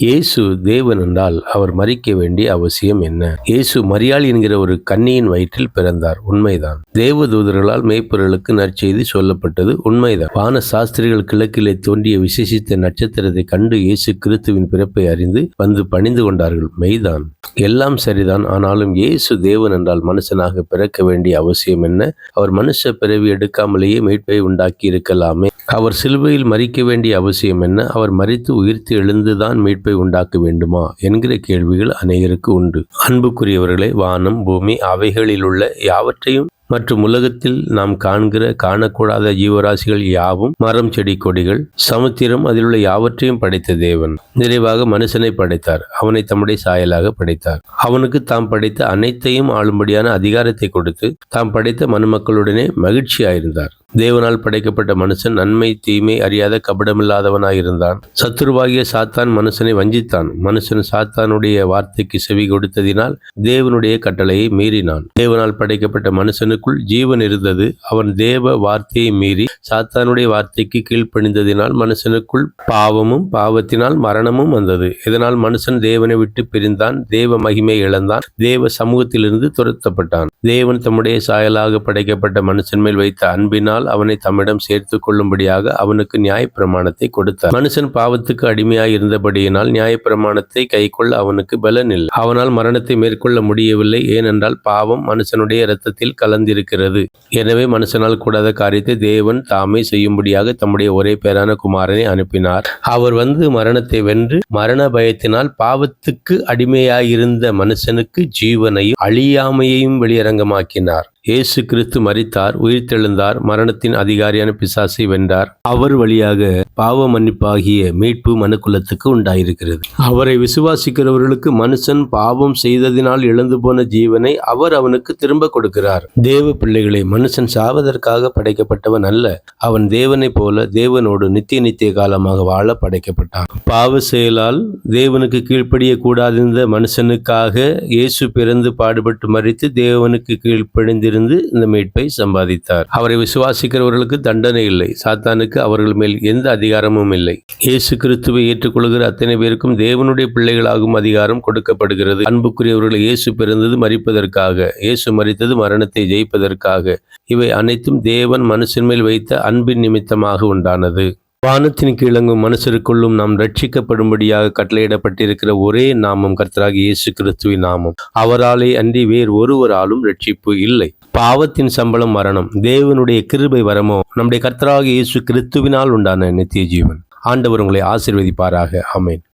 இயேசு தேவன் என்றால் அவர் மறிக்க வேண்டிய அவசியம் என்ன? இயேசு மரியாள் என்கிற ஒரு கன்னியின் வயிற்றில் பிறந்தார். உண்மைதான். தேவதூதர்களால் மேய்ப்பொருளுக்கு நற்செய்தி சொல்லப்பட்டது உண்மைதான். வான சாஸ்திரிகள் கிழக்கிலே தோன்றிய விசேஷித்த நட்சத்திரத்தை கண்டு இயேசு கிறிஸ்துவின் பிறப்பை அறிந்து வந்து பணிந்து கொண்டார்கள். மெய்தான். எல்லாம் சரிதான். ஆனாலும் இயேசு தேவன் என்றால் மனுஷனாக பிறக்க வேண்டிய அவசியம் என்ன? அவர் மனுஷ பிறவி எடுக்காமலேயே மீட்பை உண்டாக்கி இருக்கலாமே. அவர் சிலுவையில் மறிக்க வேண்டிய அவசியம் என்ன? அவர் மறித்து உயிர்த்து எழுந்துதான் மீட்பை உண்டாக்க வேண்டுமா? என்கிற கேள்விகள் அநேகருக்கு உண்டு. அன்புக்குரியவர்களே வானம் பூமி அவைகளில் உள்ள யாவற்றையும் மற்றும் உலகத்தில் நாம் காண்கிற காணக்கூடாத ஜீவராசிகள் யாவும் மரம் செடி கொடிகள் சமுத்திரம் அதில் உள்ள யாவற்றையும் படைத்த தேவன். நிறைவாக மனுஷனை படைத்தார். அவனை தம்முடைய சாயலாக படைத்தார். அவனுக்கு தாம் படைத்த அனைத்தையும் ஆளும்படியான அதிகாரத்தை கொடுத்து தாம் படைத்த மனுமக்களுடனே மகிழ்ச்சியாயிருந்தார். தேவனால் படைக்கப்பட்ட மனுஷன் நன்மை தீமை அறியாத கபடமில்லாதவனாயிருந்தான். சத்துருவாகிய சாத்தான் மனுஷனை வஞ்சித்தான். மனுஷன் சாத்தானுடைய வார்த்தைக்கு செவி கொடுத்ததினால் தேவனுடைய கட்டளையை மீறினான். தேவனால் படைக்கப்பட்ட மனுஷனுக்குள் ஜீவன் இருந்தது. அவன் தேவ வார்த்தையை மீறி சாத்தானுடைய வார்த்தைக்கு கீழ்ப்பணிந்ததினால் மனுஷனுக்குள் பாவமும் பாவத்தினால் மரணமும் வந்தது. இதனால் மனுஷன் தேவனை விட்டு பிரிந்தான். தேவ மகிமை இழந்தான். தேவ சமூகத்திலிருந்து துரத்தப்பட்டான். தேவன் தம்முடைய சாயலாக படைக்கப்பட்ட மனுஷன் மேல் வைத்த அன்பினால் அவனை தம்மிடம் சேர்த்து கொள்ளும்படியாக அவனுக்கு நியாயப்பிரமாணத்தை கொடுத்தார். மனுஷன் பாவத்துக்கு அடிமையாய் இருந்தபடியினால் நியாயப்பிரமாணத்தை கைக்கொள்ள அவனுக்கு பலன் இல்லை. அவனால் மரணத்தை மேற்கொள்ள முடியவில்லை. ஏனென்றால் பாவம் மனுஷனுடைய இரத்தத்தில் கலந்திருக்கிறது. எனவே மனுஷனால் கூடாத காரியத்தை தேவன் தாமே செய்யும்படியாக தம்முடைய ஒரே பேரான குமாரனை அனுப்பினார். அவர் வந்து மரணத்தை வென்று மரண பயத்தினால் பாவத்துக்கு அடிமையாயிருந்த மனுஷனுக்கு ஜீவனையும் அழியாமையையும் வெளியரங்கமாக்கினார். இயேசு கிறிஸ்து மறித்தார் உயிர்த்தெழுந்தார் மரணத்தின் அதிகாரியான பிசாசை வென்றார். அவர் வழியாக பாவ மன்னிப்பாகிய மீட்பு மனுக்குலத்துக்கு உண்டாயிருக்கிறது. அவரை விசுவாசிக்கிறவர்களுக்கு மனுஷன் பாவம் செய்ததினால் இழந்து போன ஜீவனை அவர் அவனுக்கு திரும்ப கொடுக்கிறார். தேவ பிள்ளைகளை மனுஷன் சாவதற்காக படைக்கப்பட்டவன் அல்ல. அவன் தேவனைப் போல தேவனோடு நித்திய நித்திய காலமாக வாழ படைக்கப்பட்டான். பாவ செயலால் தேவனுக்கு கீழ்ப்படிய கூடாதிருந்த மனுஷனுக்காக இயேசு பிறந்து பாடுபட்டு மறித்து தேவனுக்கு கீழ்ப்படிந்து இருந்து இந்த மீட்பை சம்பாதித்தார். அவரை விசுவாசிக்கிறவர்களுக்கு தண்டனை இல்லை. சாத்தானுக்கு அவர்கள் மேல் எந்த அதிகாரமும் இல்லை. இயேசு கிறிஸ்துவை ஏற்றுக்கொள்கிற அத்தனை பேருக்கும் தேவனுடைய பிள்ளைகளாகும் அதிகாரம் கொடுக்கப்படுகிறது. அன்புக்குரியவர்கள் இயேசு பிறந்தது மறிப்பதற்காக இயேசு மறித்தது மரணத்தை ஜெயிப்பதற்காக. இவை அனைத்தும் தேவன் மனுஷன் மேல் வைத்த அன்பின் நிமித்தமாக உண்டானது. வானத்தின் கீழங்கும் மனுஷருக்குள்ளும் நாம் ரட்சிக்கப்படும்படியாக கட்டளையிடப்பட்டிருக்கிற ஒரே நாமம் கர்த்தராக இயேசு கிறிஸ்துவின் நாமம். அவராலே அன்றி வேறு ஒருவராலும் ரட்சிப்பு இல்லை. பாவத்தின் சம்பளம் மரணம். தேவனுடைய கிருபை வரமோ நம்முடைய கர்த்தராக இயேசு கிறிஸ்துவினால் உண்டான நித்திய ஜீவன். ஆண்டவர் உங்களை ஆசிர்வதிப்பாராக. அமேன்